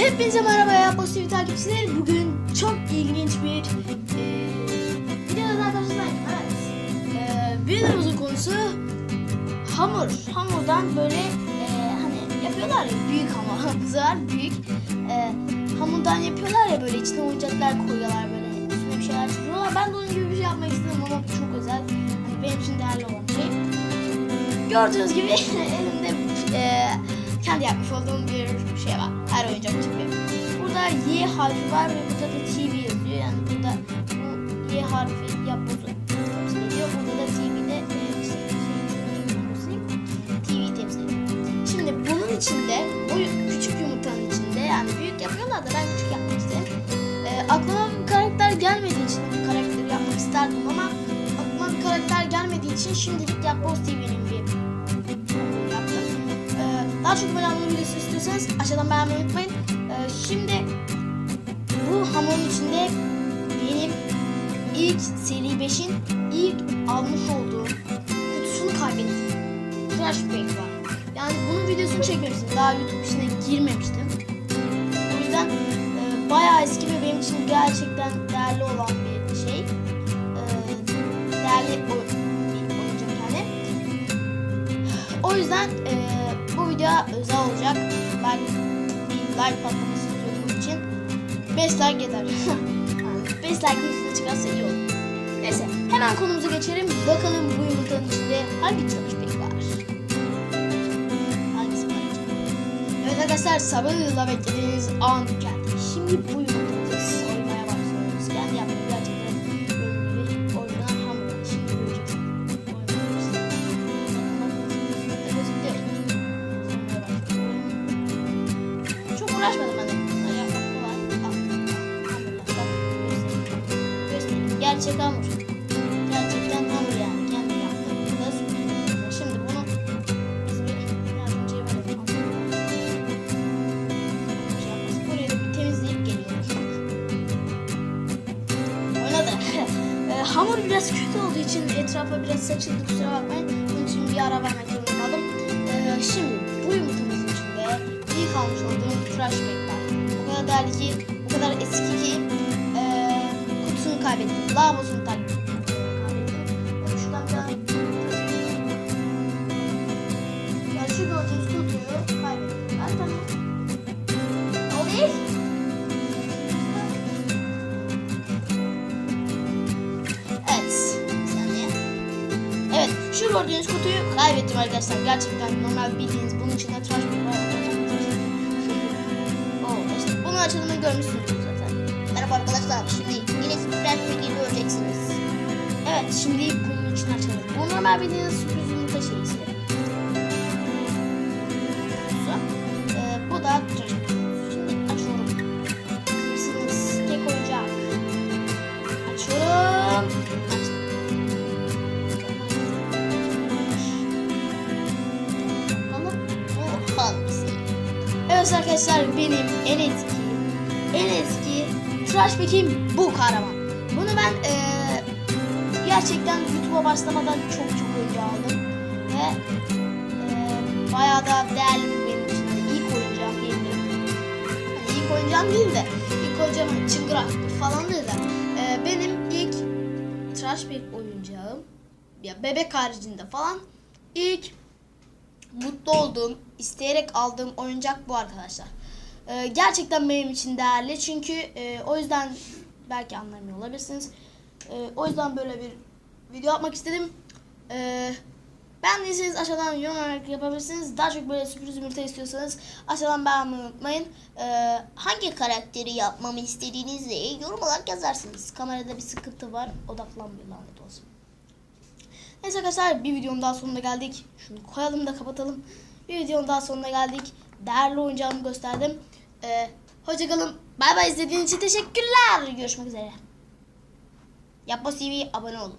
Hepinize merhaba ya pozitif takipçiler. Bugün çok ilginç bir e, videoda karşınızdayım. Evet. E, videomuzun konusu hamur. Hamurdan böyle e, hani yapıyorlar ya büyük hamur. Sefer büyük. E, hamurdan yapıyorlar ya böyle içine oyuncaklar koyuyorlar böyle üstüne bir şeyler çıkıyorlar. Ben de onun gibi bir şey yapmak istedim ama çok özel. Hani benim için değerli olan şey. Gördüğünüz gibi elimde e, kendi yapmış olduğum bir şey var. Her oyuncak gibi. Burada Y harfi var ve burada da TV yazıyor. Yani burada bu Y harfi yapbozu temsil ediyor. Burada da TV'de e, şey, TV temsil ediyor. Şimdi bunun içinde bu küçük yumurtanın içinde yani büyük yapıyorlar da ben küçük yapmak istedim. E, aklıma bir karakter gelmediği için bu karakteri yapmak isterdim ama aklıma bir karakter gelmediği için şimdilik Yapboz TV'nin bir daha çok böyle hamur videosu istiyorsanız aşağıdan beğenmeyi unutmayın. Ee, şimdi bu hamurun içinde benim ilk seri 5'in ilk almış olduğum kutusunu kaybettim. Crash Pack var. Yani bunun videosunu çekmemiştim. Daha YouTube içine girmemiştim. O yüzden e, bayağı eski ve benim için gerçekten değerli olan bir şey. Ee, değerli o, bir oyuncak yani. O yüzden e, bu video özel olacak. Ben bir like patlaması bunun için. 5 like yeter. yani 5 like'ın üstüne çıkarsa iyi olur. Neyse hemen konumuza geçelim. Bakalım bu yumurtanın içinde hangi çalışmak var? Hangisi var? Evet arkadaşlar sabırla beklediğiniz an geldi. Şimdi bu yumurtamızı Gerçek hamur. Gerçekten hamur yani. Da sürpriz. Şimdi bunu biz bir yardımcıya verelim. Burayı da bir temizleyip geliyorum. Oynadı. E, hamur biraz kötü olduğu için etrafa biraz saçıldı kusura bakmayın. Bunun için bir ara vermek zorunda kaldım. E, şimdi bu yumurtamızın içinde ilk almış olduğum tıraş kek var. O kadar değerli ki, o kadar eski ki kaybettim. Lavabosunu kaybettim. Şuradan bir tane ya şu gördüğünüz kutuyu kaybettim. Ben tamam. O. Evet. Saniye. Evet. Şu gördüğünüz kutuyu kaybettim arkadaşlar. Gerçekten normal bildiğiniz bunun içinde tıraş bir var. Oo, işte bunu açılımını görmüşsünüz. Merhaba arkadaşlar. Şimdi yine French Pig'i göreceksiniz. Evet şimdi bunun için açalım. Bu normal bildiğiniz sürpriz yumurta. Kutusu. Ee, bu da kutusu. Şimdi açıyorum. Kimsiniz? Tek oyuncak. Açıyorum. Evet arkadaşlar benim en eski en eski tıraş pekim bu kahraman. Bunu ben eee, gerçekten YouTube'a başlamadan çok çok önce aldım ve eee bayağı da değerli benim için. Hani ilk oyuncağım diyebilirim. Hani ilk oyuncağım değil de ilk oyuncağım hani çıngıraktır falan değil de eee, benim ilk tıraş pek oyuncağım ya bebek haricinde falan ilk mutlu olduğum, isteyerek aldığım oyuncak bu arkadaşlar. Ee, gerçekten benim için değerli çünkü e, o yüzden belki anlamıyor olabilirsiniz. Ee, o yüzden böyle bir video yapmak istedim. Ee, beğendiyseniz aşağıdan yorum olarak yapabilirsiniz. Daha çok böyle sürpriz yumurta istiyorsanız aşağıdan beğenmeyi unutmayın. Ee, Hangi karakteri yapmamı istediğinizi yorum olarak yazarsınız. kamerada bir sıkıntı var. Odaklanmıyor lanet olsun. Neyse arkadaşlar bir videonun daha sonuna geldik. Şunu koyalım da kapatalım. Bir videonun daha sonuna geldik. Değerli oyuncağımı gösterdim. Ee, hoşçakalın. Bay bay izlediğiniz için teşekkürler. Görüşmek üzere. Yapboz TV abone olun.